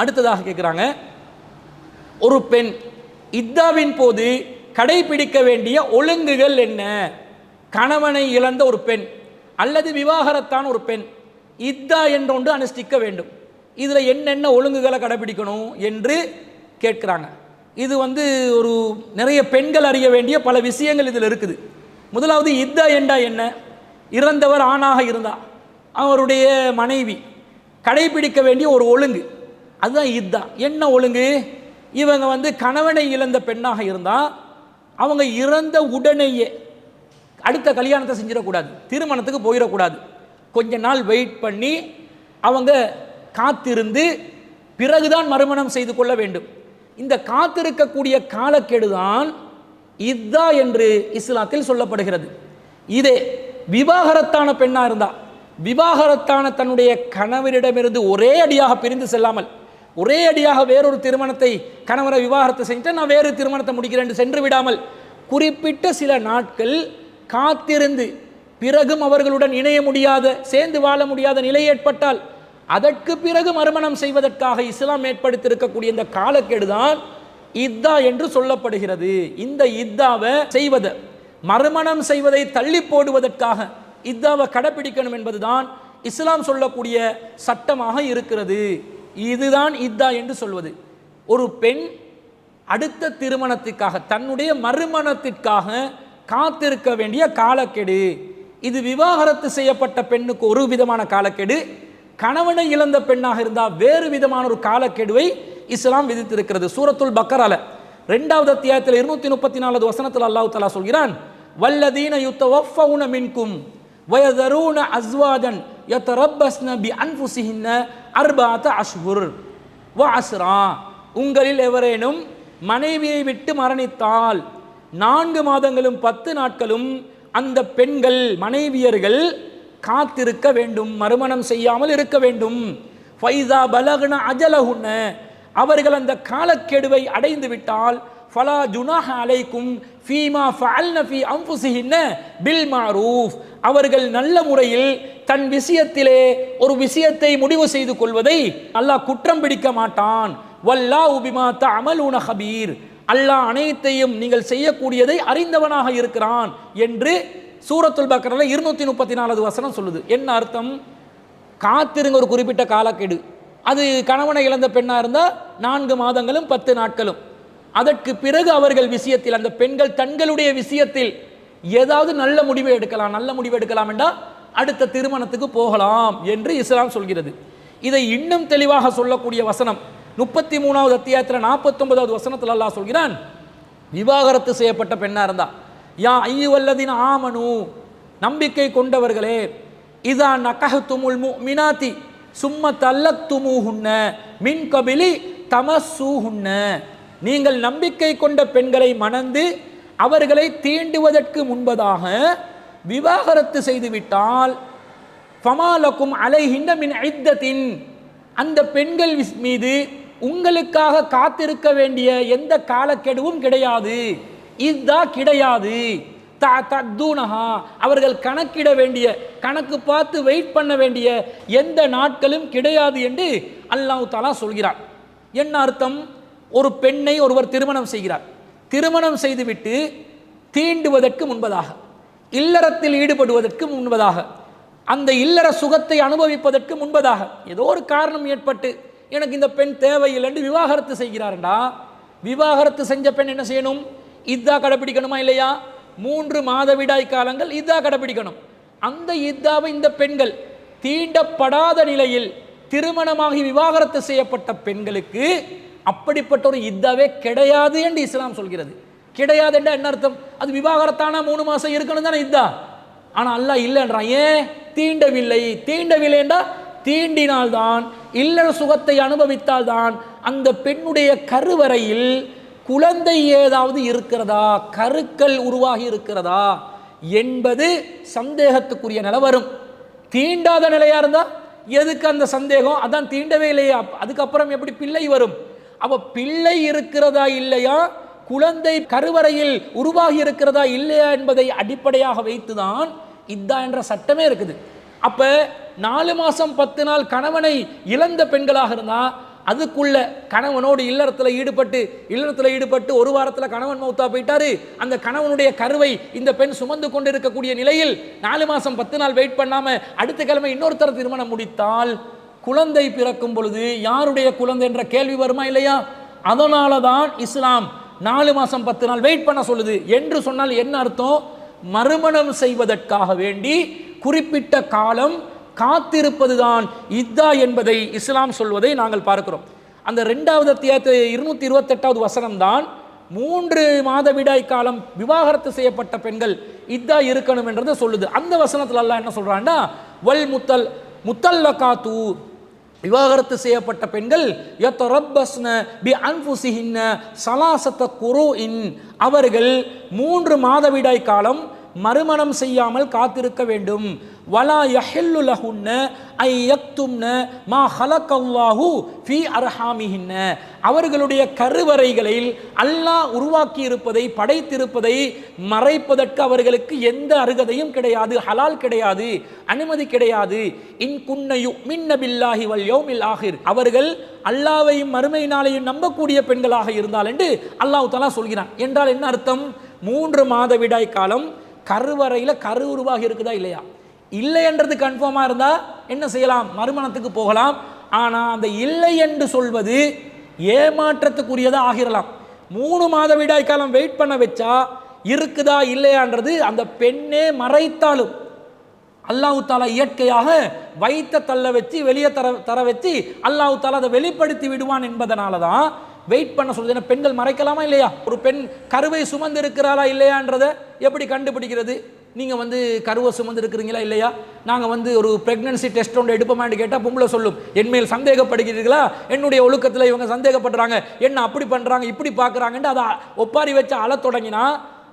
அடுத்ததாக கேட்குறாங்க ஒரு பெண் இத்தாவின் போது கடைபிடிக்க வேண்டிய ஒழுங்குகள் என்ன? கணவனை இழந்த ஒரு பெண் அல்லது விவாகரத்தான ஒரு பெண் இத்தா என்றொன்று அனுஷ்டிக்க வேண்டும். இதில் என்னென்ன ஒழுங்குகளை கடைபிடிக்கணும் என்று கேட்குறாங்க. இது வந்து ஒரு நிறைய பெண்கள் அறிய வேண்டிய பல விஷயங்கள் இதில் இருக்குது. முதலாவது இத்தா என்றா என்ன? இறந்தவர் ஆணாக இருந்தா அவருடைய மனைவி கடைபிடிக்க வேண்டிய ஒரு ஒழுங்கு. அதுதான் இத்தா என்ன ஒழுங்கு? இவங்க வந்து கணவனை இழந்த பெண்ணாக இருந்தால் அவங்க இறந்த உடனேயே அடுத்த கல்யாணத்தை செஞ்சிடக்கூடாது. திருமணத்துக்கு போயிடக்கூடாது. கொஞ்ச நாள் வெயிட் பண்ணி அவங்க காத்திருந்து பிறகுதான் மறுமணம் செய்து கொள்ள வேண்டும். இந்த காத்திருக்கக்கூடிய காலக்கெடுதான் இத்தா என்று இஸ்லாத்தில் சொல்லப்படுகிறது. இதே விவாகரத்தான பெண்ணாக இருந்தால் விவாகரத்தான தன்னுடைய கணவரிடமிருந்து ஒரே அடியாக பிரிந்து செல்லாமல் ஒரே அடியாக வேறொரு திருமணத்தை கணவரை விவாகரத்தை செஞ்சுட்டு நான் வேறு திருமணத்தை முடிக்கிறேன் என்று சென்று விடாமல் குறிப்பிட்ட சில நாட்கள் காத்திருந்து பிறகும் அவர்களுடன் இணைய முடியாத சேர்ந்து வாழ முடியாத நிலை ஏற்பட்டால் அதற்கு பிறகு மறுமணம் செய்வதற்காக இஸ்லாம் ஏற்படுத்தியிருக்கக்கூடிய இந்த காலக்கெடுதான் இத்தா என்று சொல்லப்படுகிறது. இந்த இத்தாவை செய்வதை மறுமணம் செய்வதை தள்ளி போடுவதற்காக இத்தாவை கடைப்பிடிக்கணும் என்பதுதான் இஸ்லாம் சொல்லக்கூடிய சட்டமாக இருக்கிறது. இதுதான் இத்தா என்று சொல்வது. ஒரு பெண் அடுத்த திருமணத்திற்காக தன்னுடைய மறுமணத்திற்காக காத்திருக்க வேண்டிய காலக்கெடு. இது விவாகரத்து செய்யப்பட்ட பெண்ணுக்கு ஒரு விதமான காலக்கெடு. கணவனை இழந்த பெண்ணாக இருந்தால் வேறு விதமான ஒரு காலக்கெடுவை இஸ்லாம் விதித்திருக்கிறது. சூரத்துல் பக்கரால ரெண்டாவது அத்தியாயத்தில் இருநூத்தி முப்பத்தி நாலாவது வசனத்தில் அல்லாஹு தலா சொல்கிறான் வல்லதீன யுத்தவஃபவுன மின்கும். வயதரூன அஸ்வாஜன் யத்தரப்பஸ்ன பி அன்புசிஹின்ன அர்பாத்த அஷ்ஹுர். வ அஸ்ரா உங்களில் எவரேனும் மனைவியை விட்டு மரணித்தால் நான்கு மாதங்களும் பத்து நாட்களும் அந்த பெண்கள் மனைவியர்கள் காத்திருக்க வேண்டும் மறுமணம் செய்யாமல் இருக்க வேண்டும். ஃபைதா பலகுன அஜலகுன அவர்கள் அந்த காலக்கெடுவை அடைந்து விட்டால் ஃபலா ஜுனாஹ அலைக்கும் ஃபீமா ஃபஅல்ன ஃபீ அன்ஃபுஸிஹின்ன பில் மாரூஃப். அவர்கள் நல்ல முறையில் தன் விஷயத்திலே ஒரு விஷயத்தை முடிவு செய்து கொள்வதை அல்லாஹ் குற்றம் பிடிக்க மாட்டான். வல்லா உபிமா த தஅமலூன ஹபீர். அல்லாஹ் அனைத்தையும் நீங்கள் செய்யக்கூடியதை அறிந்தவனாக இருக்கிறான் என்று சூரத்துல் பக்கரில் இருநூத்தி முப்பத்தி நாலாவது வசனம் சொல்லுது. என்ன அர்த்தம்? காத்திருங்க ஒரு குறிப்பிட்ட காலக்கெடு. அது கணவனை இழந்த பெண்ணாக இருந்தால் நான்கு மாதங்களும் பத்து நாட்களும். அதற்கு பிறகு அவர்கள் விஷயத்தில் அந்த பெண்கள் தங்களுடைய விஷயத்தில் ஏதாவது நல்ல முடிவை எடுக்கலாம் நல்ல முடிவு எடுக்கலாம் என்றால் அடுத்த திருமணத்துக்கு போகலாம் என்று இஸ்லாம் சொல்கிறது. இதை இன்னும் தெளிவாக சொல்லக்கூடிய வசனம் முப்பத்தி மூணாவது அத்தியாயத்தில் நாற்பத்தொன்பதாவது வசனத்தில் அல்லாஹ் சொல்கிறான் விவாகரத்து செய்யப்பட்ட பெண்ணாக இருந்தா யா ஐயுவல்லதின் ஆமனு நம்பிக்கை கொண்டவர்களே இதா நகஹத்துமுல் மினாத்தி சும்ம தல்லத்துமுஹுன்ன மின் கபிலி தமசூஹுன்ன நீங்கள் நம்பிக்கை கொண்ட பெண்களை மணந்து அவர்களை தீண்டுவதற்கு முன்பதாக விவாகரத்து செய்துவிட்டால் ஃபமாலக்கும் அலைஹின்ன மின் ஐத்தத்தின் அந்த பெண்கள் விஸ்- மீது உங்களுக்காக காத்திருக்க வேண்டிய எந்த காலக்கெடுவும் கிடையாது. இதா கிடையாது. த அவர்கள் கணக்கிட வேண்டிய கணக்கு பார்த்து வெயிட் பண்ண வேண்டிய எந்த நாட்களும் கிடையாது என்று அல்லாஹ் தாலா சொல்கிறார் என்ன அர்த்தம்? ஒரு பெண்ணை ஒருவர் திருமணம் செய்கிறார். திருமணம் செய்துவிட்டு தீண்டுவதற்கு முன்பதாக இல்லறத்தில் ஈடுபடுவதற்கு முன்பதாக அந்த இல்லற சுகத்தை அனுபவிப்பதற்கு முன்பதாக ஏதோ ஒரு காரணம் ஏற்பட்டு எனக்கு இந்த பெண் தேவையில்லைன்னு விவாகரத்து செய்கிறார்டா. விவாகரத்து செஞ்ச பெண் என்ன செய்யணும்? இதா கடைப்பிடிக்கணுமா இல்லையா? மூன்று மாதவிடாய் காலங்கள் இதா கடைப்பிடிக்கணும் அந்த இத்தாவை இந்த பெண்கள் தீண்டப்படாத நிலையில் திருமணமாகி விவாகரத்து செய்யப்பட்ட பெண்களுக்கு அப்படிப்பட்ட ஒரு இத்தாவே கிடையாது என்று இஸ்லாம் சொல்கிறது. கிடையாது என்ற என்ன அர்த்தம்? அது விவாகரத்தான? மூணு மாசம் இருக்கணும் தானே இதா ஆனா அல்லாஹ் இல்லைன்றான் ஏன்? தீண்டவில்லை. தீண்டவில்லை என்றா தீண்டினால்தான் இல்லற சுகத்தை அனுபவித்தால்தான் அந்த பெண்ணுடைய கருவறையில் குழந்தை ஏதாவது இருக்கிறதா? கருக்கள் உருவாகி இருக்கிறதா? என்பது சந்தேகத்துக்குரிய நிலவரும் தீண்டாத நிலையா இருந்தா? எதுக்கு அந்த சந்தேகம்? அதான் தீண்டவே இல்லையா. அதுக்கப்புறம் எப்படி பிள்ளை வரும்? அப்போ பிள்ளை இருக்கிறதா இல்லையா? குழந்தை கருவறையில் உருவாகி இருக்கிறதா இல்லையா என்பதை அடிப்படையாக வைத்துதான் இதா என்ற சட்டமே இருக்குது. அப்ப நாலு மாசம் பத்து நாள் கணவனை இழந்த பெண்களாக இருந்தா அதுக்குள்ள கணவனோடு இல்லறத்தில் ஈடுபட்டு இல்லறத்தில் ஈடுபட்டு ஒரு வாரத்தில் கணவன் மௌத்தா போயிட்டாரு. அந்த கணவனுடைய கருவை இந்த பெண் சுமந்து கொண்டு இருக்கக்கூடிய நிலையில் நாலு மாசம் பத்து நாள் வெயிட் பண்ணாம அடுத்த கிழமை இன்னொருத்தர திருமணம் முடித்தால் குழந்தை பிறக்கும் பொழுது யாருடைய குழந்தை என்ற கேள்வி வருமா இல்லையா? அதனால தான் இஸ்லாம் நாலு மாதம் பத்து நாள் வெயிட் பண்ண சொல்லுது. என்று சொன்னால் என்ன அர்த்தம்? மறுமணம் செய்வதற்காக வேண்டி குறிப்பிட்ட காலம் காத்திருப்பதுதான் இத்தா என்பதை இஸ்லாம் சொல்வதை நாங்கள் பார்க்கிறோம். அந்த ரெண்டாவது அத்தியாயத்து இருநூத்தி இருபத்தெட்டாவது வசனம் தான் மூன்று மாதவிடாய் காலம் விவாகரத்து செய்யப்பட்ட பெண்கள் இத்தா இருக்கணும் என்றதை சொல்லுது. அந்த வசனத்துல எல்லாம் என்ன சொல்றான்னா வல் முத்தல் முத்தல்லகாத்து. விவாகரத்து செய்யப்பட்ட பெண்கள் யத்தரப்பஸ்ன பி அன்புசிஹின்ன சலாசத்த குரு இன் அவர்கள் மூன்று மாதவிடாய் காலம் மறுமணம் செய்யாமல் காத்திருக்க வேண்டும். வலா யஹில்லு லஹுன்ன ஐ யக்தும்ன மா ஹலக்கல்லாஹு ஃபி அர்ஹாமிஹின்ன. அவர்களுடைய கருவறைகளில் அல்லாஹ் உருவாக்கி இருப்பதை படைத்திருப்பதை மறைப்பதற்கு அவர்களுக்கு எந்த அருகதையும் கிடையாது ஹலால் கிடையாது அனுமதி கிடையாது. இன் குன்னையு மின்ன பில்லாஹி வல் யௌமில் ஆகிர் அவர்கள் அல்லாவையும் மறுமை நாளையும் நம்பக்கூடிய பெண்களாக இருந்தால் என்று அல்லாஹு தஆலா சொல்கிறான். என்றால் என்ன அர்த்தம்? மூன்று மாதவிடாய் காலம் கருவறையில் கரு உருவாகி இருக்குதா இல்லையா? இல்லை என்றது கன்ஃபார்மாக இருந்தால் என்ன செய்யலாம்? மறுமணத்துக்கு போகலாம். ஆனால் அந்த இல்லை என்று சொல்வது ஏமாற்றத்துக்குரியதாக ஆகிடலாம் மூணு மாதவிடாய் காலம் வெயிட் பண்ண வச்சா இருக்குதா இல்லையான்றது அந்த பெண்ணே மறைத்தாலும் அல்லாஹு தாலா இயற்கையாக வைத்த தள்ள வச்சு வெளியே தர தர வச்சு அல்லாஹு தாலா அதை வெளிப்படுத்தி விடுவான் என்பதனால தான் வெயிட் பண்ண சொல்லுது ஏன்னா பெண்கள் மறைக்கலாமா இல்லையா? ஒரு பெண் கருவை சுமந்து இருக்கிறாளா இல்லையான்றதை எப்படி கண்டுபிடிக்கிறது? நீங்கள் வந்து கருவை சுமந்து இருக்கிறீங்களா இல்லையா? நாங்கள் வந்து ஒரு ப்ரெக்னன்சி டெஸ்ட் ஒன்று எடுப்போமான்னு கேட்டால் பொம்பளை சொல்லும். என்மேல் சந்தேகப்படுகிறீர்களா? என்னுடைய ஒழுக்கத்தில் இவங்க சந்தேகப்படுறாங்க. என்ன அப்படி பண்ணுறாங்க இப்படி பார்க்குறாங்கன்ட்டு அதை ஒப்பாரி வச்சு அழத் தொடங்கினா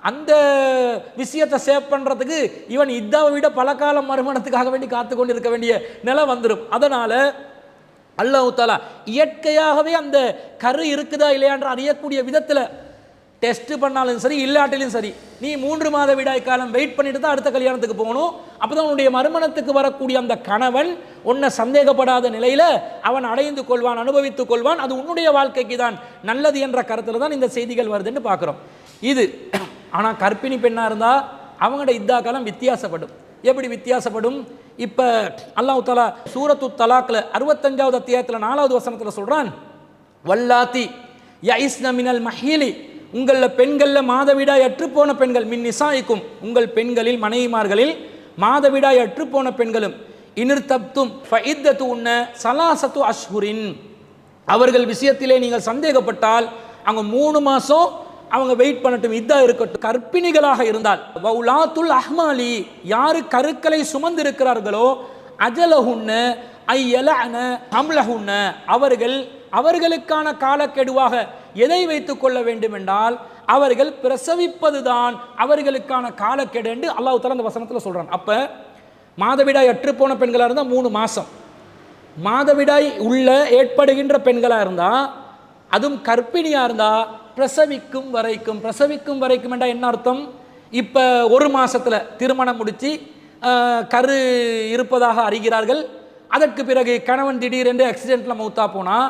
அந்த விஷயத்தை சேவ் பண்ணுறதுக்கு இவன் இதாவை விட பல காலம் மறுமணத்துக்காக வேண்டி காத்து கொண்டு இருக்க வேண்டிய நிலை வந்துடும் அதனால் அல்லாஹு தாலா இயற்கையாகவே அந்த கரு இருக்குதா இல்லையான்ற அறியக்கூடிய விதத்தில் டெஸ்ட் பண்ணாலும் சரி இல்லாட்டிலும் சரி நீ மூன்று மாத விடாய் காலம் வெயிட் பண்ணிட்டு தான் அடுத்த கல்யாணத்துக்கு போகணும். அப்போதான் உன்னுடைய மறுமணத்துக்கு வரக்கூடிய அந்த கணவன் உன்னை சந்தேகப்படாத நிலையில் அவன் அடைந்து கொள்வான் அனுபவித்துக் கொள்வான். அது உன்னுடைய வாழ்க்கைக்கு தான் நல்லது என்ற கருத்தில் தான் இந்த செய்திகள் வருதுன்னு பார்க்குறோம். இது ஆனால் கர்ப்பிணி பெண்ணாக இருந்தால் அவங்களோட இத்தா காலம் வித்தியாசப்படும். எப்படி வித்தியாசப்படும்? இப்போ அல்லாஹ் தலா சூரத்து தலாக்கில் அறுபத்தஞ்சாவது அத்தியாயத்தில் நாலாவது வசனத்தில் சொல்கிறான் வல்லாத்தி யைஸ்ன மினல் மஹீலி. உங்களில் பெண்களில் மாதவிடாய் அற்றுப்போன பெண்கள் மின் நிசாய்க்கும் உங்கள் பெண்களில் மனைவிமார்களில் மாதவிடாய் அற்றுப்போன பெண்களும் இனிர்தப்தும் ஃபஇத்தத்து உன்ன சலாசத்து அஷ்ஹுரின். அவர்கள் விஷயத்திலே நீங்கள் சந்தேகப்பட்டால் அவங்க மூணு மாதம் அவங்க வெயிட் பண்ணட்டும் இதாக இருக்கட்டும். கர்ப்பிணிகளாக இருந்தால் வௌலாத்துல் அஹ்மாலி யாரு கருக்களை சுமந்திருக்கிறார்களோ அஜலஹுன்னு ஐயலன அம்லஹுன்னு அவர்கள் அவர்களுக்கான காலக்கெடுவாக எதை வைத்துக் கொள்ள வேண்டும் என்றால் அவர்கள் பிரசவிப்பதுதான் அவர்களுக்கான காலக்கெடு என்று அல்லாஹ் தலா அந்த வசனத்தில் சொல்கிறான் அப்போ மாதவிடாய் அற்றுப்போன பெண்களாக இருந்தால் மூணு மாதம் மாதவிடாய் உள்ள ஏற்படுகின்ற பெண்களாக இருந்தால் அதுவும் கர்ப்பிணியாக இருந்தால் பிரசவிக்கும் வரைக்கும் பிரசவிக்கும் வரைக்கும் என்றால் என்ன அர்த்தம்? இப்போ ஒரு மாதத்தில் திருமணம் முடித்து கரு இருப்பதாக அறிகிறார்கள். அதற்கு பிறகு கணவன் திடீரென்று ஆக்சிடெண்ட்டில் மௌத்தா போனால்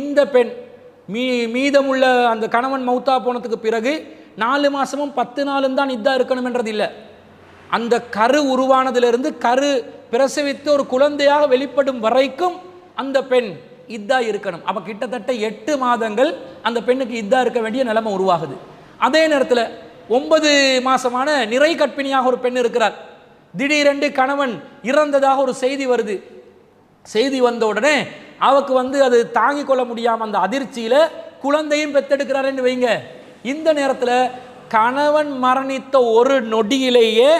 இந்த பெண் மீ மீதமுள்ள அந்த கணவன் மௌத்தா போனதுக்கு பிறகு நாலு மாதமும் பத்து நாளும் தான் இதாக இருக்கணுமென்றது இல்லை அந்த கரு உருவானதிலிருந்து கரு பிரசவித்து ஒரு குழந்தையாக வெளிப்படும் வரைக்கும் அந்த பெண் இதாக இருக்கணும். அப்போ கிட்டத்தட்ட எட்டு மாதங்கள் அந்த பெண்ணுக்கு இதாக இருக்க வேண்டிய நிலைமை உருவாகுது. அதே நேரத்தில் ஒன்பது மாசமான நிறை கற்பிணியாக ஒரு பெண் இருக்கிறார். திடீரென்று கணவன் இறந்ததாக ஒரு செய்தி வருது. செய்தி வந்த உடனே அவக்கு வந்து அது தாங்கிக் கொள்ள முடியாமல் அந்த அதிர்ச்சியில் குழந்தையும் பெத்தெடுக்கிறாருன்னு வைங்க. இந்த நேரத்தில் கணவன் மரணித்த ஒரு நொடியிலேயே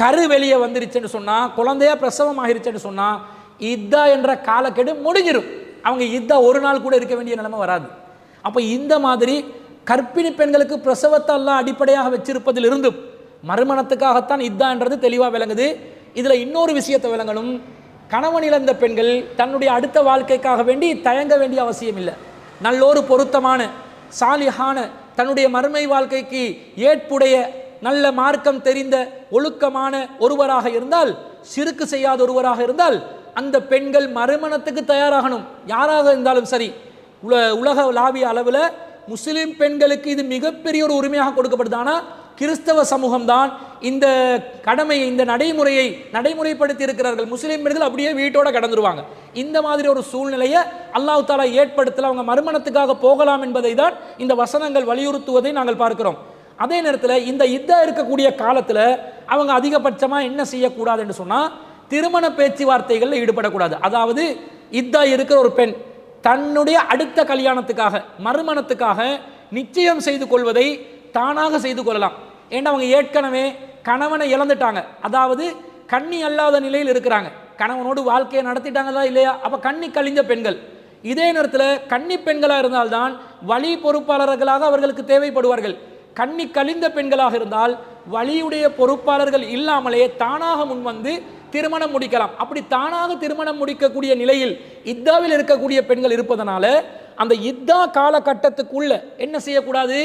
கரு வெளியே வந்துருச்சுன்னு சொன்னால் குழந்தையா பிரசவம் ஆகிருச்சுன்னு சொன்னால் இதா என்ற காலக்கெடு முடிஞ்சிடும் அவங்க இதாக ஒரு நாள் கூட இருக்க வேண்டிய நிலைமை வராது. அப்போ இந்த மாதிரி கற்பிணி பெண்களுக்கு பிரசவத்தை எல்லாம் அடிப்படையாக வச்சிருப்பதிலிருந்தும் மறுமணத்துக்காகத்தான் இதான்றது தெளிவாக விளங்குது. இதில் இன்னொரு விஷயத்தை விளங்கணும். கணவன் இழந்த பெண்கள் தன்னுடைய அடுத்த வாழ்க்கைக்காக வேண்டி தயங்க வேண்டிய அவசியம் இல்லை. நல்லொரு பொருத்தமான சாலிஹான தன்னுடைய மறுமை வாழ்க்கைக்கு ஏற்புடைய நல்ல மார்க்கம் தெரிந்த ஒழுக்கமான ஒருவராக இருந்தால் சிறுக்கு செய்யாத ஒருவராக இருந்தால் அந்த பெண்கள் மறுமணத்துக்கு தயாராகணும். யாராக இருந்தாலும் சரி உல உலக லாவிய அளவில் முஸ்லீம் பெண்களுக்கு இது மிகப்பெரிய ஒரு உரிமையாக கொடுக்கப்படுது. ஆனால் கிறிஸ்தவ சமூகம்தான் இந்த கடமையை இந்த நடைமுறையை நடைமுறைப்படுத்தி இருக்கிறார்கள். முஸ்லீம் பெண்கள் அப்படியே வீட்டோட கடந்துருவாங்க. இந்த மாதிரி ஒரு சூழ்நிலையை அல்லாஹ் தாலா ஏற்படுத்தல. அவங்க மறுமணத்துக்காக போகலாம் என்பதை தான் இந்த வசனங்கள் வலியுறுத்துவதை நாங்கள் பார்க்கிறோம். அதே நேரத்தில் இந்த இதாக இருக்கக்கூடிய காலத்தில் அவங்க அதிகபட்சமாக என்ன செய்யக்கூடாது என்று சொன்னால் திருமண பேச்சுவார்த்தைகளில் ஈடுபடக்கூடாது. அதாவது இதா இருக்கிற ஒரு பெண் தன்னுடைய அடுத்த கல்யாணத்துக்காக மறுமணத்துக்காக நிச்சயம் செய்து கொள்வதை தானாக செய்து கொள்ளலாம். ஏன்னா அவங்க ஏற்கனவே கணவனை இழந்துட்டாங்க. அதாவது கண்ணி அல்லாத நிலையில் இருக்கிறாங்க. கணவனோடு வாழ்க்கையை நடத்திட்டாங்களா இல்லையா? அப்போ கண்ணி கழிஞ்ச பெண்கள். இதே நேரத்தில் கன்னி பெண்களாக இருந்தால்தான் வழி பொறுப்பாளர்களாக அவர்களுக்கு தேவைப்படுவார்கள். கண்ணி கழிந்த பெண்களாக இருந்தால் வழியுடைய பொறுப்பாளர்கள் இல்லாமலே தானாக முன்வந்து திருமணம் முடிக்கலாம். அப்படி தானாக திருமணம் முடிக்கக்கூடிய நிலையில் இத்தாவில் இருக்கக்கூடிய பெண்கள் இருப்பதனால அந்த இத்தா காலகட்டத்துக்குள்ள என்ன செய்யக்கூடாது?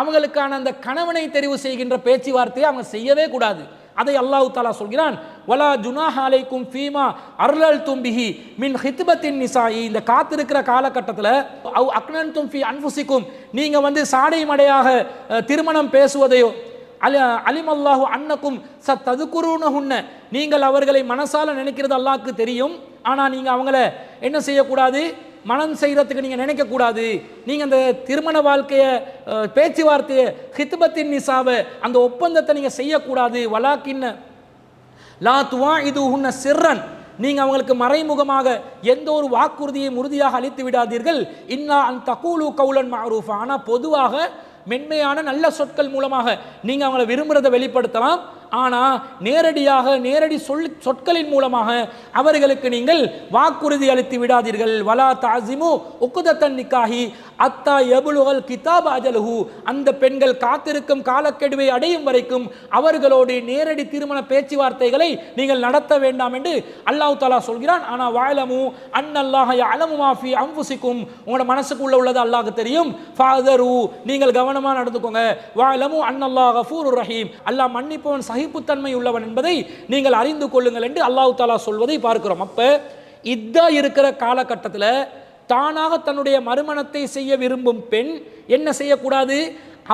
அவங்களுக்கான அந்த கணவனை தெரிவு செய்கின்ற பேச்சுவார்த்தையை அவங்க செய்யவே கூடாது. அதை அல்லாஹு தாலா சொல்கிறான் வலா ஜுனாஹாலைக்கும் ஃபீமா அருளல் தும்பிஹி மின் ஹித்பத்தின் நிசாயி. இந்த காத்திருக்கிற காலகட்டத்தில் அவ் அக்னன் தும்பி அன்புசிக்கும் நீங்கள் வந்து சாடை மடையாக திருமணம் பேசுவதையோ அலி அலிமல்லாஹு அன்னக்கும் ச நீங்கள் அவர்களை மனசால நினைக்கிறது அல்லாஹ்க்கு தெரியும். ஆனால் நீங்கள் அவங்கள என்ன செய்யக்கூடாது? மனம் செய்கிறதுக்கு நீங்கள் நினைக்கக்கூடாது. நீங்கள் அந்த திருமண வாழ்க்கையை பேச்சுவார்த்தையை ஹித்பத்தின் நிசாவை அந்த ஒப்பந்தத்தை நீங்கள் செய்யக்கூடாது. வலாக்கின்ன லா துவா இது உன்ன சிறன் நீங்கள் அவங்களுக்கு மறைமுகமாக எந்த ஒரு வாக்குறுதியையும் உறுதியாக அளித்து விடாதீர்கள். இன்னா அன் தகூலு கவுலன் மாரூஃப். ஆனால் பொதுவாக மென்மையான நல்ல சொற்கள் மூலமாக நீங்கள் அவங்கள விரும்புகிறத வெளிப்படுத்தலாம். ஆனால் நேரடியாக நேரடி சொல் சொற்களின் மூலமாக அவர்களுக்கு நீங்கள் வாக்குறுதி அளித்து விடாதீர்கள். வலா தாசிமு உக்குதத்தன் நிக்காஹி. அத்தா எபுலுகல் கிதாப் அஜலுஹு. அந்த பெண்கள் காத்திருக்கும் காலக்கெடுவை அடையும் வரைக்கும் அவர்களோடு நேரடி திருமண பேச்சுவார்த்தைகளை நீங்கள் நடத்த வேண்டாம் என்று அல்லாஹ் தாலா சொல்கிறான். ஆனால் வாழமு அன்னல்லாஹ அலமு மாஃபி அம்புசிக்கும் உங்களோட மனசுக்குள்ள உள்ளது அல்லாஹ் தெரியும். ஃபாதரு நீங்கள் கவனமாக நடந்துக்கோங்க. வாழமு அன்னல்லாஹ் ஃபூர் ரஹீம். அல்லாஹ் மன்னிப்பவன் சகிப்புத்தன்மை உள்ளவன் என்பதை நீங்கள் அறிந்து கொள்ளுங்கள் என்று அல்லாஹ் தாலா சொல்வதை பார்க்கிறோம். அப்போ இதாக இருக்கிற காலகட்டத்தில் தானாக தன்னுடைய மறுமணத்தை செய்ய விரும்பும் பெண் என்ன செய்யக்கூடாது?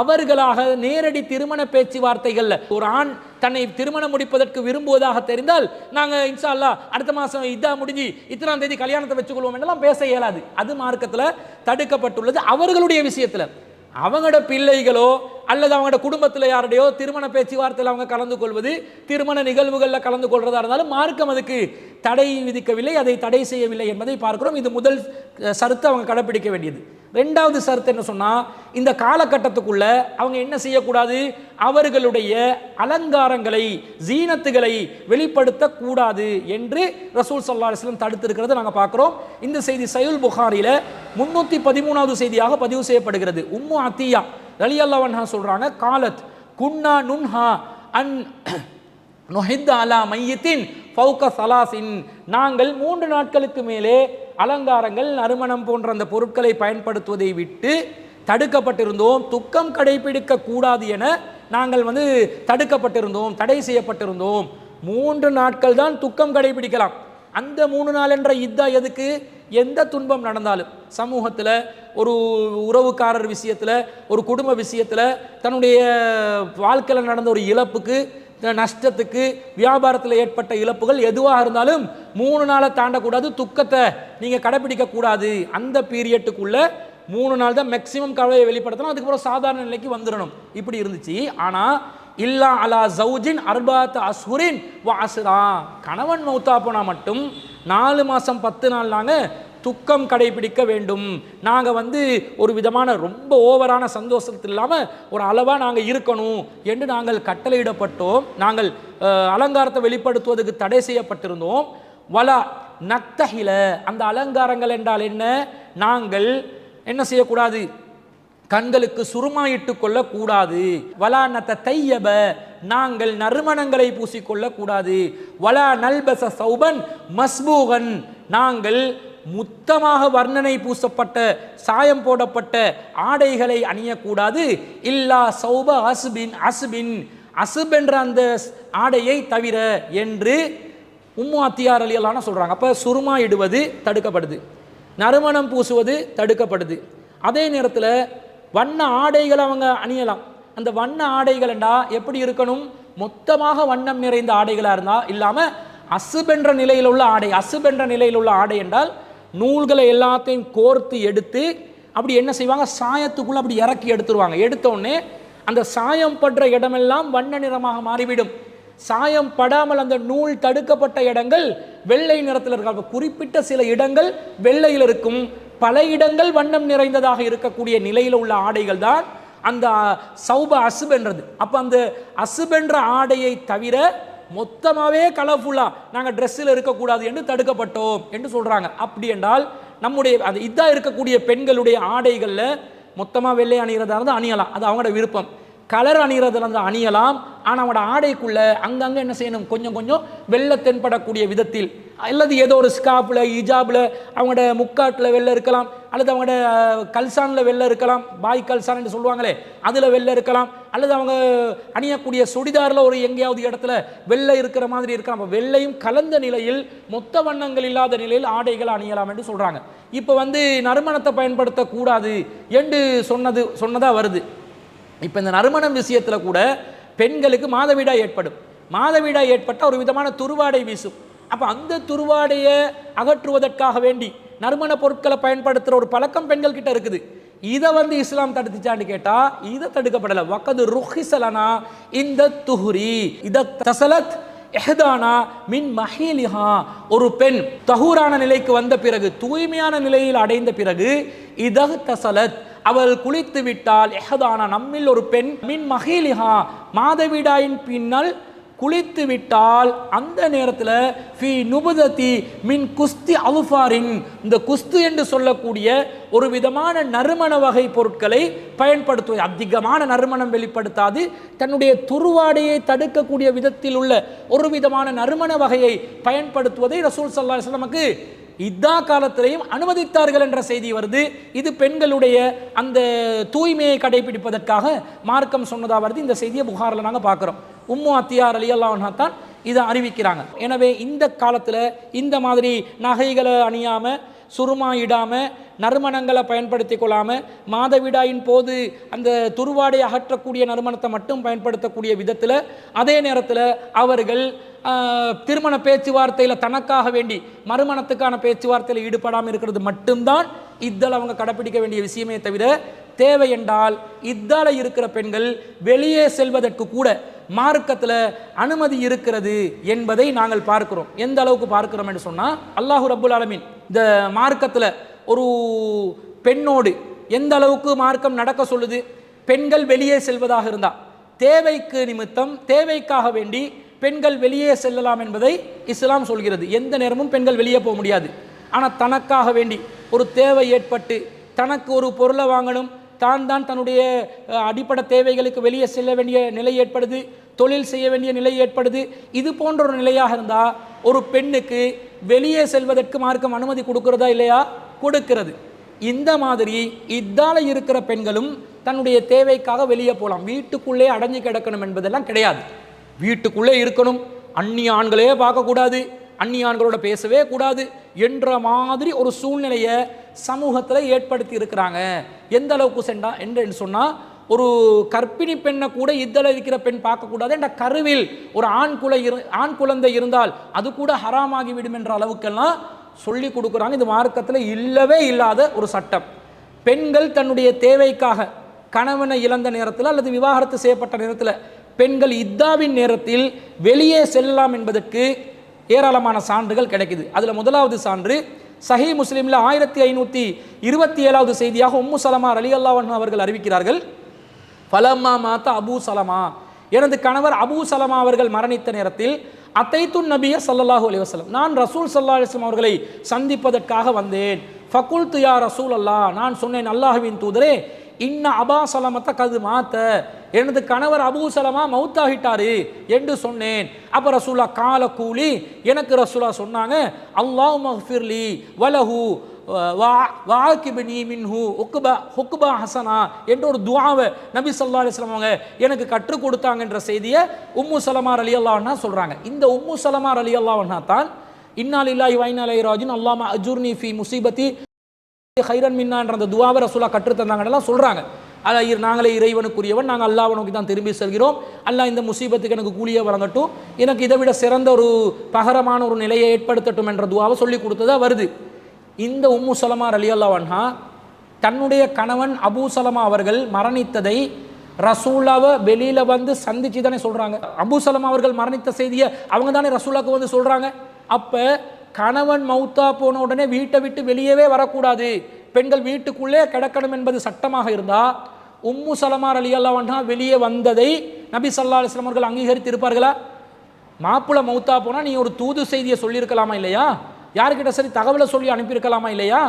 அவர்களாக நேரடி திருமண பேச்சுவார்த்தைகள்ல ஒரு ஆண் தன்னை திருமணம் முடிப்பதற்கு விரும்புவதாக தெரிந்தால் நாங்கள் இன்ஷா அல்லாஹ் அடுத்த மாதம் இதா முடிஞ்சு இத்தனாம் தேதி கல்யாணத்தை வச்சுக்கொள்வோம் என்றெல்லாம் பேச இயலாது. அது மார்க்கத்தில் தடுக்கப்பட்டுள்ளது. அவர்களுடைய விஷயத்தில் அவங்களோட பிள்ளைகளோ அல்லது அவங்களோட குடும்பத்தில் யாருடையோ திருமண பேச்சுவார்த்தையில் அவங்க கலந்து கொள்வது திருமண நிகழ்வுகளில் கலந்து கொள்வதாக இருந்தாலும் மார்க்கம் அதுக்கு தடை விதிக்கவில்லை அதை தடை செய்யவில்லை என்பதை பார்க்கிறோம். இது முதல் சருத்து சருத்தை அவங்க கடைப்பிடிக்க வேண்டியது. ரெண்டாவது சருத்து என்ன சொன்னால் இந்த காலகட்டத்துக்குள்ள அவங்க என்ன செய்யக்கூடாது? அவர்களுடைய அலங்காரங்களை ஜீனத்துகளை வெளிப்படுத்தக்கூடாது என்று ரசூல் சல்லா அலிஸ்லம் தடுத்திருக்கிறத நாங்கள் பார்க்குறோம். இந்த செய்தி சயுல் புகாரியில் முன்னூற்றி பதிமூணாவது செய்தியாக பதிவு செய்யப்படுகிறது. உம்மு அத்தியா ரலி அல்லவன்ஹா சொல்கிறாங்க காலத் குன்னா நுன்ஹா அன் நொஹித் அலா மையத்தின் ஃபவுக சலாசின். நாங்கள் மூன்று நாட்களுக்கு மேலே அலங்காரங்கள் நறுமணம் போன்ற அந்த பொருட்களை பயன்படுத்துவதை விட்டு தடுக்கப்பட்டிருந்தோம். துக்கம் கடைபிடிக்க கூடாது என நாங்கள் வந்து தடுக்கப்பட்டிருந்தோம் தடை செய்யப்பட்டிருந்தோம். மூன்று நாட்கள் தான் துக்கம் கடைபிடிக்கலாம். அந்த மூணு நாள் என்ற இதா எதுக்கு? எந்த துன்பம் நடந்தாலும். சமூகத்தில் ஒரு உறவுக்காரர் விஷயத்தில் ஒரு குடும்ப விஷயத்தில் தன்னுடைய வாழ்க்கையில் நடந்த ஒரு இழப்புக்கு நஷ்டத்துக்கு வியாபாரத்தில் ஏற்பட்ட இழப்புகள் எதுவாக இருந்தாலும் மூணு நாளை தாண்டக்கூடாது துக்கத்தை நீங்கள் கடைப்பிடிக்கக்கூடாது அந்த பீரியட்டுக்குள்ளே மூணு நாள் தான் மேக்சிமம் கவலையை வெளிப்படுத்தணும். அதுக்கப்புறம் சாதாரண நிலைக்கு வந்துடணும் இப்படி இருந்துச்சு. ஆனால் இல்லா அலா ஜவுஜின் அர்பாத் அஸ்ஹுரின் வாசுரா கணவன் மௌத்தா போனால் மட்டும் நாலு மாதம் பத்து நாள் நாங்கள் துக்கம் கடைபிடிக்க வேண்டும். நாங்கள் வந்து ஒரு விதமான ரொம்ப ஓவரான சந்தோஷத்தில் இல்லாமல் ஒரு அளவாக நாங்கள் இருக்கணும் என்று நாங்கள் கட்டளையிடப்பட்டோம். நாங்கள் அலங்காரத்தை வெளிப்படுத்துவதற்கு தடை செய்யப்பட்டிருந்தோம். வலா நத்தகில அந்த அலங்காரங்கள் என்றால் என்ன? நாங்கள் என்ன செய்யக்கூடாது? கண்களுக்கு சுருமாயிட்டு கொள்ளக்கூடாது. வலா நத்த தையப நாங்கள் நறுமணங்களை பூசிக்கொள்ளக்கூடாது வலா நல்பச சௌபன் மஸ்பூகன் நாங்கள் முத்தமாக வர்ணனை பூசப்பட்ட சாயம் போடப்பட்ட ஆடைகளை அணியக்கூடாது. இல்லா சௌப அசுபின் அசுபின் அசுப் என்ற அந்த ஆடையை தவிர என்று உம்மு அத்தியார் அலியலான சொல்கிறாங்க அப்போ சுருமா இடுவது தடுக்கப்படுது. நறுமணம் பூசுவது தடுக்கப்படுது. அதே நேரத்தில் வண்ண ஆடைகள் அவங்க அணியலாம். அந்த வண்ண ஆடைகள்ண்டா எப்படி இருக்கணும்? மொத்தமாக வண்ணம் நிறைந்த ஆடைகளாக இருந்தால் இல்லாமல் அசுபென்ற நிலையில் உள்ள ஆடை அசுபென்ற நிலையில் உள்ள ஆடை என்றால் நூல்களை எல்லாத்தையும் கோர்த்து எடுத்து அப்படி என்ன செய்வாங்க? சாயத்துக்குள்ளே அப்படி இறக்கி எடுத்துருவாங்க. எடுத்தோடனே அந்த சாயம் படுற இடமெல்லாம் வண்ண நிறமாக மாறிவிடும். சாயம் படாமல் அந்த நூல் தடுக்கப்பட்ட இடங்கள் வெள்ளை நிறத்தில் இருக்க குறிப்பிட்ட சில இடங்கள் வெள்ளையில் இருக்கும். பல இடங்கள் வண்ணம் நிறைந்ததாக இருக்கக்கூடிய நிலையில் உள்ள ஆடைகள் தான் அந்த சௌப அசுபென்றது அப்போ அந்த அசுபென்ற ஆடையை தவிர மொத்தமாகவே கலர்ஃபுல்லாக நாங்கள் ட்ரெஸ்ஸில் இருக்கக்கூடாது என்று தடுக்கப்பட்டோம் என்று சொல்கிறாங்க அப்படி என்றால் நம்முடைய அது இதாக இருக்கக்கூடிய பெண்களுடைய ஆடைகளில் மொத்தமாக வெள்ளை அணிகிறதா இருந்தால் அணியலாம். அது அவங்களோட விருப்பம். கலர் அணிகிறதுல இருந்தால் அணியலாம். ஆனால் அவங்களோட ஆடைக்குள்ளே அங்கங்கே என்ன செய்யணும்? கொஞ்சம் கொஞ்சம் வெள்ளை தென்படக்கூடிய விதத்தில். அல்லது ஏதோ ஒரு ஸ்காப்பில் இஜாபில் அவங்களோட முக்காட்டில் வெள்ளை இருக்கலாம். அல்லது அவங்களோட கல்சானில் வெள்ளை இருக்கலாம். பாய் கல்சான் என்று சொல்லுவாங்களே அதில் வெள்ளை இருக்கலாம். அல்லது அவங்க அணியக்கூடிய சுடிதாரில் ஒரு எங்கேயாவது இடத்துல வெள்ளை இருக்கிற மாதிரி இருக்கலாம். அப்போ வெள்ளையும் கலந்த நிலையில் மொத்த வண்ணங்கள் இல்லாத நிலையில் ஆடைகள் அணியலாம் என்று சொல்கிறாங்க இப்போ வந்து நறுமணத்தை பயன்படுத்தக்கூடாது என்று சொன்னது சொன்னதாக வருது. இப்போ இந்த நறுமணம் விஷயத்தில் கூட பெண்களுக்கு மாதவிடாய் ஏற்படும். மாதவிடாய் ஏற்பட்டால் ஒரு விதமான துருவாடை வீசும். அப்போ அந்த துருவாடையை அகற்றுவதற்காக வேண்டி நறுமண பொருட்களை பயன்படுத்துகிற ஒரு பழக்கம் பெண்கள் கிட்ட இருக்குது. இதை வந்து இஸ்லாம் தடுத்துச்சான்னு கேட்டா இதை தடுக்கப்படலை. வக்கது ருஹிசலனா இந்த துஹுரி. இத தசலத் எஹதானா மின் மஹிலிஹா. ஒரு பெண் தகுரான நிலைக்கு வந்த பிறகு தூய்மையான நிலையில் அடைந்த பிறகு இதஹ் தசலத் அவள் குளித்து விட்டால் எஹதானா நம்மில் ஒரு பெண் மின் மஹிலிஹா மாதவிடாயின் பின்னல் குளித்து விட்டால் அந்த நேரத்தில் ஃபி நுபுதத்தி மின் குஸ்தி அவுஃபாரின். இந்த குஸ்து என்று சொல்லக்கூடிய ஒரு விதமான நறுமண வகை பொருட்களை பயன்படுத்துவது அதிகமான நறுமணம் வெளிப்படுத்தாது தன்னுடைய துருவாடையை தடுக்கக்கூடிய விதத்தில் உள்ள ஒரு விதமான நறுமண வகையை பயன்படுத்துவதை ரசூல் சல்லா நமக்கு இதா காலத்திலையும் அனுமதித்தார்கள் என்ற செய்தி வருது. இது பெண்களுடைய அந்த தூய்மையை கடைபிடிப்பதற்காக மார்க்கம் சொன்னதாக வருது. இந்த செய்தியை புகாரில் நாங்கள் பார்க்குறோம். உம்மு அத்தியார் அலி அல்லாஹா தான் இதை அறிவிக்கிறாங்க. எனவே இந்த காலத்தில் இந்த மாதிரி நகைகளை அணியாமல் சுருமா இடாமல் நறுமணங்களை பயன்படுத்தி கொள்ளாமல் மாதவிடாயின் போது அந்த துருவாடை அகற்றக்கூடிய நறுமணத்தை மட்டும் பயன்படுத்தக்கூடிய விதத்தில் அதே நேரத்தில் அவர்கள் திருமண பேச்சுவார்த்தையில் தனக்காக வேண்டி மறுமணத்துக்கான பேச்சுவார்த்தையில் ஈடுபடாமல் இருக்கிறது மட்டும்தான் இதில் அவங்க கடைப்பிடிக்க வேண்டிய விஷயமே தவிர தேவை என்றால் இத்தால இருக்கிற பெண்கள் வெளியே செல்வதற்கு கூட மார்க்கத்தில் அனுமதி இருக்கிறது என்பதை நாங்கள் பார்க்கிறோம். எந்த அளவுக்கு பார்க்கிறோம் என்று சொன்னால் அல்லாஹூ ரபுல் ஆலமீன் இந்த மார்க்கத்தில் ஒரு பெண்ணோடு எந்த அளவுக்கு மார்க்கம் நடக்க சொல்லுது பெண்கள் வெளியே செல்வதாக இருந்தால் தேவைக்கு நிமித்தம் தேவைக்காக வேண்டி பெண்கள் வெளியே செல்லலாம் என்பதை இஸ்லாம் சொல்கிறது. எந்த நேரமும் பெண்கள் வெளியே போக முடியாது. ஆனால் தனக்காக வேண்டி ஒரு தேவை ஏற்பட்டு தனக்கு ஒரு பொருளை வாங்கணும் தான் தான் தன்னுடைய அடிப்படை தேவைகளுக்கு வெளியே செல்ல வேண்டிய நிலை ஏற்படுது தொழில் செய்ய வேண்டிய நிலை ஏற்படுது. இது போன்ற ஒரு நிலையாக இருந்தால் ஒரு பெண்ணுக்கு வெளியே செல்வதற்கு மார்க்கம் அனுமதி கொடுக்கிறதா இல்லையா? கொடுக்கிறது. இந்த மாதிரி இதால இருக்கிற பெண்களும் தன்னுடைய தேவைக்காக வெளியே போகலாம் வீட்டுக்குள்ளே அடைஞ்சு கிடக்கணும் என்பதெல்லாம் கிடையாது. வீட்டுக்குள்ளே இருக்கணும். அந்நிய ஆண்களே பார்க்கக்கூடாது. அந்நிய ஆண்களோட பேசவே கூடாது. என்ற மாதிரி ஒரு சூழ்நிலையை சமூகத்தில் ஏற்படுத்தி இருக்கிறாங்க. எந்த அளவுக்கு சென்றா என்று சொன்னால் ஒரு கர்ப்பிணி பெண்ணை கூட இதில் இருக்கிற பெண் பார்க்கக்கூடாது என்ற கருவில் ஒரு ஆண் குலை இரு ஆண் குழந்தை இருந்தால் அது கூட ஹராமாகிவிடும் என்ற அளவுக்கெல்லாம் சொல்லி கொடுக்குறாங்க. இது மார்க்கத்தில் இல்லவே இல்லாத ஒரு சட்டம். பெண்கள் தன்னுடைய தேவைக்காக கணவனை இழந்த நேரத்தில் அல்லது விவாகரத்து செய்யப்பட்ட நேரத்தில் பெண்கள் இத்தாவின் நேரத்தில் வெளியே செல்லலாம் என்பதற்கு ஏராளமான சான்றுகள் கிடைக்குது. அதில் முதலாவது சான்று சஹி முஸ்லீமில் ஆயிரத்தி ஐநூற்றி இருபத்தி ஏழாவது செய்தியாக உம்மு சலமா அலி அல்லாவன் அவர்கள் அறிவிக்கிறார்கள். ஃபலம்மா மாத்த அபூ சலமா. எனது கணவர் அபூ சலமா அவர்கள் மரணித்த நேரத்தில் அத்தைத்துன் நபிய சல்லாஹூ அலி வஸல்லம் நான் ரசூல் சல்லா அலைஹி அவர்களை சந்திப்பதற்காக வந்தேன். ஃபகுல் துயா ரசூல் அல்லாஹ் நான் சொன்னேன் அல்லாஹுவின் தூதரே இன்ன அபா சலமத்தை கது மாத்த. எனது கணவர் அபூ சலமா மௌத்தாகிட்டாரு என்று சொன்னேன். அப்ப ரசூலா கால கூலி எனக்கு ரசூலா சொன்னாங்க அல்லாஹ் மஃபிர்லி வலஹு வாக்கிபினி மின்ஹு உக்குபா ஹுக்குபா ஹசனா என்ற ஒரு துவாவை நபி சொல்லா அலிஸ்லாம் அவங்க எனக்கு கற்றுக் கொடுத்தாங்கன்ற செய்தியை உம்மு சலமார் அலி அல்லாஹ்னா சொல்றாங்க. இந்த உம்மு சலமார் அலி அல்லாஹ்னா தான் இன்னா லில்லாஹி வ ராஜின் அல்லாமா அஜூர்னி ஃபி முசீபத்தி ஹைரன் மின்னான்ற அந்த துவாவை ரசூலா கற்றுத்தந்தாங்கன்னெல்லாம் சொல்கிறாங்க அதை இ- நாங்களே இறைவனுக்குரியவன். நாங்கள் அல்லாவை நோக்கி தான் திரும்பி செல்கிறோம். அல்லாஹ் இந்த முசீபத்துக்கு எனக்கு கூலியே வழங்கட்டும். எனக்கு இதை விட சிறந்த ஒரு பகரமான ஒரு நிலையை ஏற்படுத்தட்டும் என்ற துவாவை சொல்லி கொடுத்ததா வருது. இந்த உம்மு சலமா அலி அல்லாவன்ஹா தன்னுடைய கணவன் அபூ சலமா அவர்கள் மரணித்ததை ரசூலாவை வெளியில் வந்து சந்திச்சு தானே சொல்கிறாங்க அபு சலமா அவர்கள் மரணித்த செய்தியை அவங்க தானே ரசூலாவுக்கு வந்து சொல்கிறாங்க அப்போ கணவன் மௌத்தா போன உடனே வீட்டை விட்டு வெளியவே வரக்கூடாது. பெண்கள் வீட்டுக்குள்ளே கிடக்கணும் என்பது சட்டமாக இருந்தால் உம்மு சலமார் அலி அல்லாவன்ஹா வெளியே வந்ததை நபி சல்லா அலிஸ்லாம் அவர்கள் அங்கீகரித்து இருப்பார்களா மாப்பிள்ளை மௌத்தா போனால் நீ ஒரு தூது செய்தியை சொல்லியிருக்கலாமா இல்லையா? யாருக்கிட்ட சரி தகவலை சொல்லி அனுப்பியிருக்கலாமா இல்லையா?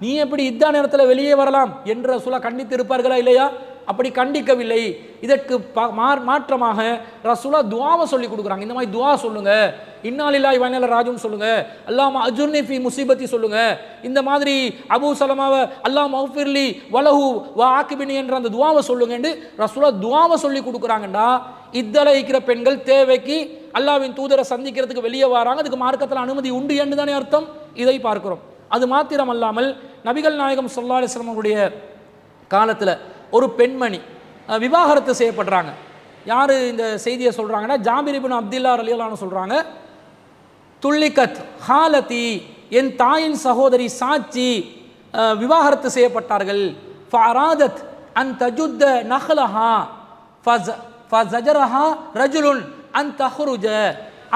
நீ எப்படி இத்தா நேரத்தில் வெளியே வரலாம் என்று சொல்ல கண்டித்து இருப்பார்களா இல்லையா? அப்படி கண்டிக்கவில்லை. இதற்கு மா- மாற்றமாக ரசூலா துவாவை சொல்லி கொடுக்குறாங்க. இந்த மாதிரி துவா சொல்லுங்க. இன்னாலில்லா இவனில ராஜும் சொல்லுங்க. அல்லாம அஜுர்னி ஃபி முசீபத்தி சொல்லுங்க. இந்த மாதிரி அபு சலமாவை அல்லா மௌஃபிர்லி வலஹு வா ஆக்கிபினி என்ற அந்த துவாவை சொல்லுங்கன்னு ரசூலா துவாவை சொல்லி கொடுக்குறாங்கண்டா இத்தலைக்கிற இருக்கிற பெண்கள் தேவைக்கு அல்லாவின் தூதரை சந்திக்கிறதுக்கு வெளியே வராங்க. அதுக்கு மார்க்கத்தில் அனுமதி உண்டு என்று தானே அர்த்தம். இதை பார்க்கிறோம். அது மாத்திரம் அல்லாமல் நபிகள் நாயகம் ஸல்லல்லாஹு அலைஹி காலத்தில் ஒரு பெண்மணி விவாகரத்து செய்யப்படுறாங்க. யார் இந்த செய்தியை சொல்கிறாங்கன்னா ஜாபிரிபின் அப்துல்லா ரலியல்லான்னு சொல்கிறாங்க துள்ளிகத் ஹாலதி என் தாயின் சகோதரி சாட்சி விவாகரத்து செய்யப்பட்டார்கள். ஃபராதத் அன் தஜுத்த நஹ்லஹா ஃபஸ் ஃபஸஜரஹா ரஜுலுன் அன் தஹ்ருஜ.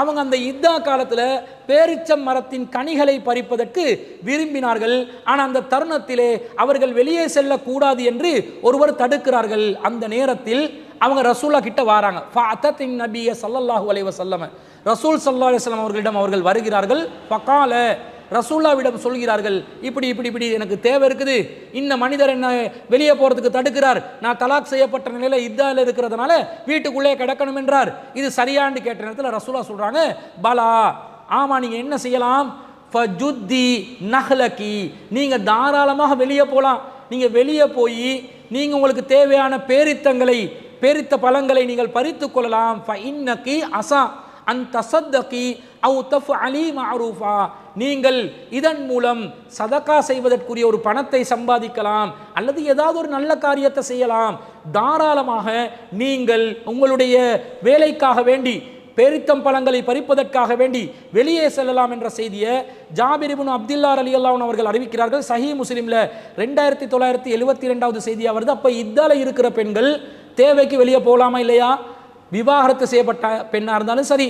அவங்க அந்த யுத்தா காலத்தில் பேரிச்சம் மரத்தின் கனிகளை பறிப்பதற்கு விரும்பினார்கள். ஆனால் அந்த தருணத்திலே அவர்கள் வெளியே செல்லக்கூடாது என்று ஒருவர் தடுக்கிறார்கள். அந்த நேரத்தில் அவங்க ரசூல்லா கிட்ட வராங்க. ஃபஅத்தத்தின் நபிய சல்லல்லாஹு அலைஹி செல்லம ரசூல் சல்லா அலைஹி அவர்களிடம் அவர்கள் வருகிறார்கள். பக்கால ரசூல்லாவிடம் சொல்கிறார்கள் இப்படி இப்படி இப்படி எனக்கு தேவை இருக்குது. இந்த மனிதர் என்ன வெளியே போகிறதுக்கு தடுக்கிறார். நான் தலாக் செய்யப்பட்ட நிலையில் இத்தால இருக்கிறதுனால வீட்டுக்குள்ளே கிடக்கணும் என்றார். இது சரியான்னு கேட்ட நேரத்தில் ரசூலா சொல்கிறாங்க பலா ஆமாம் நீங்கள் என்ன செய்யலாம்? ஃபஜுத்தி நஹ்லகி நீங்கள் தாராளமாக வெளியே போகலாம் நீங்கள் வெளியே போய் நீங்கள் உங்களுக்கு தேவையான பேரித்தங்களை பேரித்த பழங்களை நீங்கள் பறித்து கொள்ளலாம். ஃப இன்னக்கி அசா அன் தசத்தகி அவு தஃப் அலி மாரூஃபா. நீங்கள் இதன் மூலம் சதக்கா செய்வதற்குரிய ஒரு பணத்தை சம்பாதிக்கலாம் அல்லது ஏதாவது ஒரு நல்ல காரியத்தை செய்யலாம். தாராளமாக நீங்கள் உங்களுடைய வேலைக்காக வேண்டி பேரித்தம் பழங்களை பறிப்பதற்காக வேண்டி வெளியே செல்லலாம் என்ற செய்தியை ஜாபிரிபுன் அப்துல்லார் அலி அல்லாஹ் அவர்கள் அறிவிக்கிறார்கள். சஹி முஸ்லீமில் ரெண்டாயிரத்தி தொள்ளாயிரத்தி எழுபத்தி ரெண்டாவது செய்தியாக வருது அப்போ இதால் இருக்கிற பெண்கள் தேவைக்கு வெளியே போகலாமா இல்லையா? விவாகரத்து செய்யப்பட்ட பெண்ணாக இருந்தாலும் சரி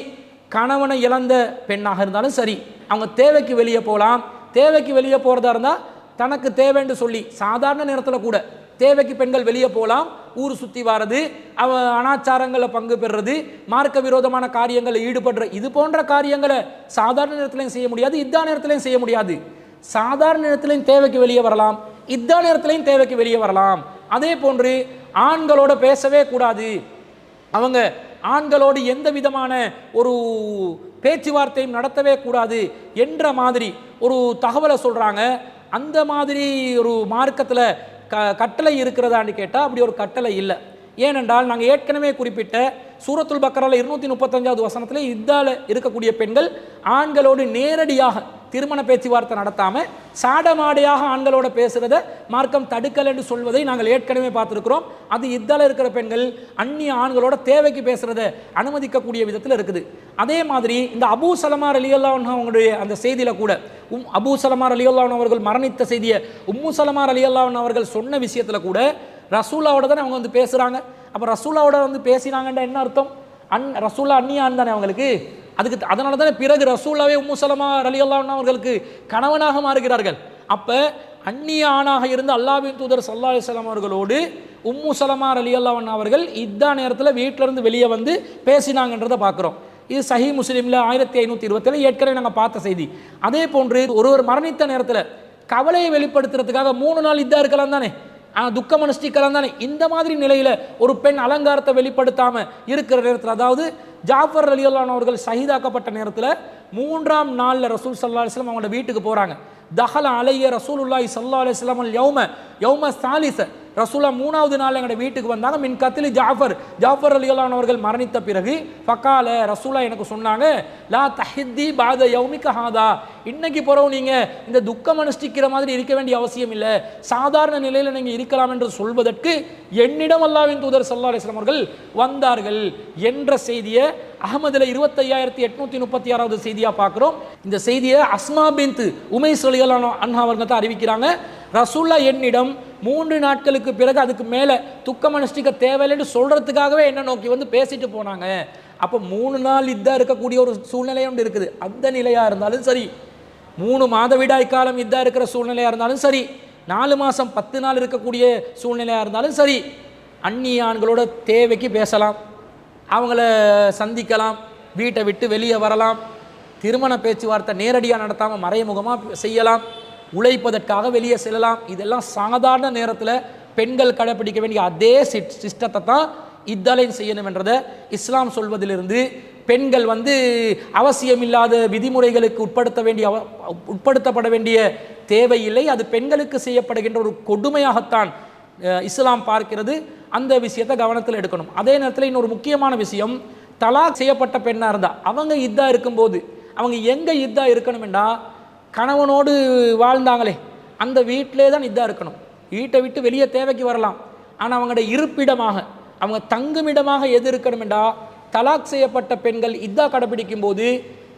கணவனை இழந்த பெண்ணாக இருந்தாலும் சரி அவங்க தேவைக்கு வெளியே போகலாம். தேவைக்கு வெளியே போகிறதா இருந்தால் தனக்கு தேவைன்னு சொல்லி சாதாரண நேரத்தில் கூட தேவைக்கு பெண்கள் வெளியே போகலாம். ஊர் சுற்றி வர்றது அவ அனாச்சாரங்களில் பங்கு பெறுறது மார்க்க விரோதமான காரியங்களில் ஈடுபடுற இது போன்ற காரியங்களை சாதாரண நேரத்திலையும் செய்ய முடியாது இத்தா நேரத்துலையும் செய்ய முடியாது. சாதாரண நேரத்திலையும் தேவைக்கு வெளியே வரலாம் இத்தா நேரத்துலையும் தேவைக்கு வெளியே வரலாம். அதே போன்று ஆண்களோட பேசவே கூடாது. அவங்க ஆண்களோடு எந்த விதமான ஒரு பேச்சுவார்த்தையும் நடத்தவே கூடாது என்ற மாதிரி ஒரு தகவலை சொல்கிறாங்க அந்த மாதிரி ஒரு மார்க்கத்தில் க கட்டளை இருக்கிறதான்னு கேட்டால் அப்படி ஒரு கட்டளை இல்லை. ஏனென்றால் நாங்கள் ஏற்கனவே குறிப்பிட்ட சூரத்துல் பக்கரால் இருநூற்றி முப்பத்தஞ்சாவது வசனத்தில் இதால் இருக்கக்கூடிய பெண்கள் ஆண்களோடு நேரடியாக திருமண பேச்சுவார்த்தை நடத்தாமல் சாடமாடையாக ஆண்களோட பேசுகிறத மார்க்கம் தடுக்கல் என்று சொல்வதை நாங்கள் ஏற்கனவே பார்த்துருக்கிறோம். அது இதால இருக்கிற பெண்கள் அந்நிய ஆண்களோட தேவைக்கு பேசுகிறத அனுமதிக்கக்கூடிய விதத்தில் இருக்குது. அதே மாதிரி இந்த அபூ சலமார் அலியல்லான் அவங்களுடைய அந்த செய்தியில் கூட உம் அபூ சலமார் அலியல்லான் அவர்கள் மரணித்த செய்தியை உம்மு சலமார் அலியல்லான் அவர்கள் சொன்ன விஷயத்தில் கூட ரசூலாவோட தானே அவங்க வந்து பேசுகிறாங்க அப்போ ரசூலாவோட வந்து பேசினாங்கன்ற என்ன அர்த்தம்? அன் ரசூலா அந்நியான் தானே அவங்களுக்கு? அதுக்கு அதனால தானே பிறகு ரசூலாவே உம்மு சலமா அலி அவர்களுக்கு கணவனாக மாறுகிறார்கள். அப்போ அந்நிய ஆணாக இருந்து அல்லாவின் தூதர் சல்லா அலிஸ்லாம் அவர்களோடு உம்மு சலமார் அலி அவர்கள் இதா நேரத்தில் வீட்டிலேருந்து வெளியே வந்து பேசினாங்கன்றதை பார்க்குறோம் இது சஹி முஸ்லீமில் ஆயிரத்தி ஐநூற்றி இருபத்தில் ஏற்கனவே நாங்கள் பார்த்த செய்தி. அதே போன்று ஒருவர் மரணித்த நேரத்தில் கவலையை வெளிப்படுத்துறதுக்காக மூணு நாள் இதாக இருக்கலாம் தானே? ஆனால் துக்கம் அனுஷ்டிக்கலாம் தானே? இந்த மாதிரி நிலையில் ஒரு பெண் அலங்காரத்தை வெளிப்படுத்தாமல் இருக்கிற நேரத்தில் அதாவது ஜாஃபர் அலியுல்லான் அவர்கள் சகிதாக்கப்பட்ட நேரத்தில் மூன்றாம் நாளில் ரசூல் சல்லா அலிஸ்லாம் அவங்களோட வீட்டுக்கு போகிறாங்க தஹல அலைய ரசூல் உல்லாய் சல்லா அலிஸ்லாம் யௌம யௌம சாலிச ரசூலா மூணாவது நாள் எங்களோட வீட்டுக்கு வந்தாங்க. மின் கத்திலி ஜாஃபர். ஜாஃபர் அலிகலான் அவர்கள் மரணித்த பிறகு ஃபக்கால ரசூலா எனக்கு சொன்னாங்க லா தஹித்தி பாத யௌமிக ஹாதா. இன்னைக்கு பிறகு நீங்கள் இந்த துக்கம் அனுஷ்டிக்கிற மாதிரி இருக்க வேண்டிய அவசியம் இல்லை. சாதாரண நிலையில் நீங்கள் இருக்கலாம் என்று சொல்வதற்கு என்னிடம் அல்லாவின் தூதர் சல்லா அலிஸ்லாம் அவர்கள் வந்தார்கள் என்ற செய்தியை அகமதுல இருபத்தையாயிரத்தி எட்நூத்தி முப்பத்தி ஆறாவது செய்தியாக பார்க்குறோம் இந்த செய்தியை அஸ்மா பின்த் உமேஸ் சொலிகலான அண்ணா அவங்க தான் அறிவிக்கிறாங்க. ரசூல்லா என்னிடம் மூன்று நாட்களுக்கு பிறகு அதுக்கு மேலே துக்கம் அனுஷ்டிக்க தேவையில்லைன்னு சொல்கிறதுக்காகவே என்ன நோக்கி வந்து பேசிட்டு போனாங்க. அப்போ மூணு நாள் இதாக இருக்கக்கூடிய ஒரு சூழ்நிலை ஒன்று இருக்குது. அந்த நிலையாக இருந்தாலும் சரி. மூணு மாதவிடாய் காலம் இதாக இருக்கிற சூழ்நிலையாக இருந்தாலும் சரி. நாலு மாதம் பத்து நாள் இருக்கக்கூடிய சூழ்நிலையாக இருந்தாலும் சரி. அந்நிய ஆண்களோட தேவைக்கு பேசலாம். அவங்கள சந்திக்கலாம். வீட்டை விட்டு வெளியே வரலாம். திருமண பேச்சுவார்த்தை நேரடியாக நடத்தாமல் மறைமுகமாக செய்யலாம். உழைப்பதற்காக வெளியே செல்லலாம். இதெல்லாம் சாதாரண நேரத்தில் பெண்கள் கடைப்பிடிக்க வேண்டிய அதே சிஸ்டத்தை தான் இத்தலைன் செய்யணும் என்றதை இஸ்லாம் சொல்வதிலிருந்து பெண்கள் வந்து அவசியமில்லாத விதிமுறைகளுக்கு உட்படுத்த வேண்டிய அவ- உட்படுத்தப்பட வேண்டிய தேவையில்லை. அது பெண்களுக்கு செய்யப்படுகின்ற ஒரு கொடுமையாகத்தான் இஸ்லாம் பார்க்கிறது. அந்த விஷயத்தை கவனத்தில் எடுக்கணும். அதே நேரத்தில் இன்னொரு முக்கியமான விஷயம் தலாக் செய்யப்பட்ட பெண்ணாக இருந்தால் அவங்க இதாக இருக்கும்போது அவங்க எங்கே இதாக இருக்கணும்னா கணவனோடு வாழ்ந்தாங்களே அந்த வீட்டிலே தான் இதாக இருக்கணும். வீட்டை விட்டு வெளியே தேவைக்கு வரலாம். ஆனால் அவங்களோட இருப்பிடமாக அவங்க தங்குமிடமாக எது இருக்கணுமெண்டா தலாக் செய்யப்பட்ட பெண்கள் இதா கடைபிடிக்கும் போது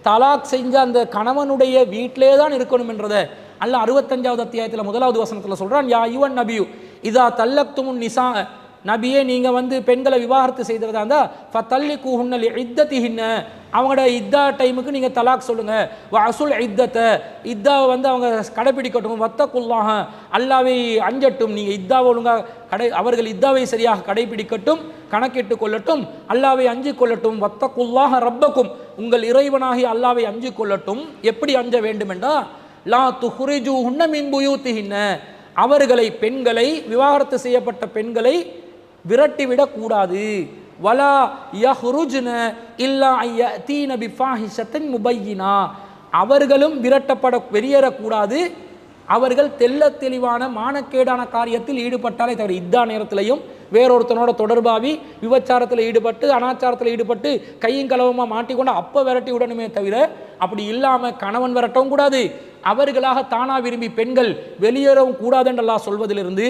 தலாக் செஞ்ச அந்த கணவனுடைய வீட்டிலே தான் இருக்கணுமென்றதை அல்ல அறுபத்தஞ்சாவது அத்தியாயத்தில் முதலாவது வசனத்தில் சொல்கிறான் யா யுவன் நபியு இதா தல்லக்துமுன் நிசா நபியே நீங்கள் வந்து பெண்களை விவாகரத்து செய்கிறதா இருந்தால் ஃப தள்ளி கூஹுன்னல் இத்தத்திஹின்ன அவங்களோட இத்தா டைமுக்கு நீங்கள் தலாக் சொல்லுங்கள் வ அசுல் இத்தத்தை இத்தாவை வந்து அவங்க கடைப்பிடிக்கட்டும் வத்தக்குள்ளாக அல்லாவை அஞ்சட்டும். நீங்கள் இத்தாவை ஒழுங்காக கடை அவர்கள் இத்தாவை சரியாக கடைபிடிக்கட்டும் கணக்கிட்டு கொள்ளட்டும் அல்லாவை அஞ்சு கொள்ளட்டும். வத்தக்குள்ளாக ரப்பக்கும் உங்கள் இறைவனாகி அல்லாவை அஞ்சு கொள்ளட்டும். எப்படி அஞ்ச வேண்டுமென்றா லா துஹுரிஜு உன்ன மின்புயூத்திஹின்ன அவர்களை பெண்களை விவாகரத்து செய்யப்பட்ட பெண்களை விரட்டிவிடக்கூடாது வலா யஹ்ருஜ்ன இல்லா ஐயதீன பிஃபாஹிஷத்தின் முபையினா. அவர்களும் விரட்டப்பட வெளியேறக்கூடாது. அவர்கள் தெள்ளத் தெளிவான மானக்கேடான காரியத்தில் ஈடுபட்டாலே தவிர இதா நேரத்திலையும் வேறொருத்தனோட தொடர்பாவி விபச்சாரத்தில் ஈடுபட்டு அனாச்சாரத்தில் ஈடுபட்டு கையும் கலவமாக மாட்டிக்கொண்டு அப்போ விரட்டி விடணுமே தவிர அப்படி இல்லாமல் கணவன் விரட்டவும் கூடாது. அவர்களாக தானா விரும்பி பெண்கள் வெளியேறவும் கூடாதுன்றெல்லாம் சொல்வதிலிருந்து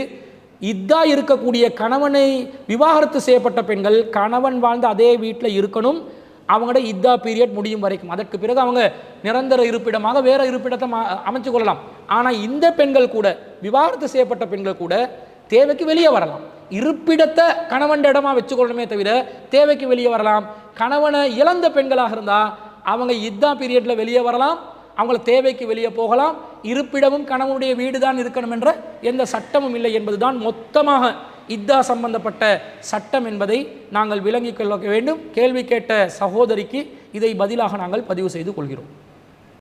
இதா இருக்கக்கூடிய கணவனை விவாகரத்து செய்யப்பட்ட பெண்கள் கணவன் வாழ்ந்த அதே வீட்டில் இருக்கணும். அவங்களோட இதா பீரியட் முடியும் வரைக்கும். அதற்கு பிறகு அவங்க நிரந்தர இருப்பிடமாக வேற இருப்பிடத்தை மா- அமைச்சு கொள்ளலாம். ஆனால் இந்த பெண்கள் கூட விவாகரத்து செய்யப்பட்ட பெண்கள் கூட தேவைக்கு வெளியே வரலாம். இருப்பிடத்தை கணவன் இடமா வச்சுக்கொள்ளணுமே தவிர தேவைக்கு வெளியே வரலாம். கணவனை இழந்த பெண்களாக இருந்தால் அவங்க இத்தா பீரியட்ல வெளியே வரலாம். அவங்கள தேவைக்கு வெளியே போகலாம். இருப்பிடமும் கணவனுடைய வீடு தான் இருக்கணும் என்ற எந்த சட்டமும் இல்லை என்பதுதான் மொத்தமாக இத்தா சம்பந்தப்பட்ட சட்டம் என்பதை நாங்கள் விளங்கிக் கொள்ள வேண்டும். கேள்வி கேட்ட சகோதரிக்கு இதை பதிலாக நாங்கள் பதிவு செய்து கொள்கிறோம்.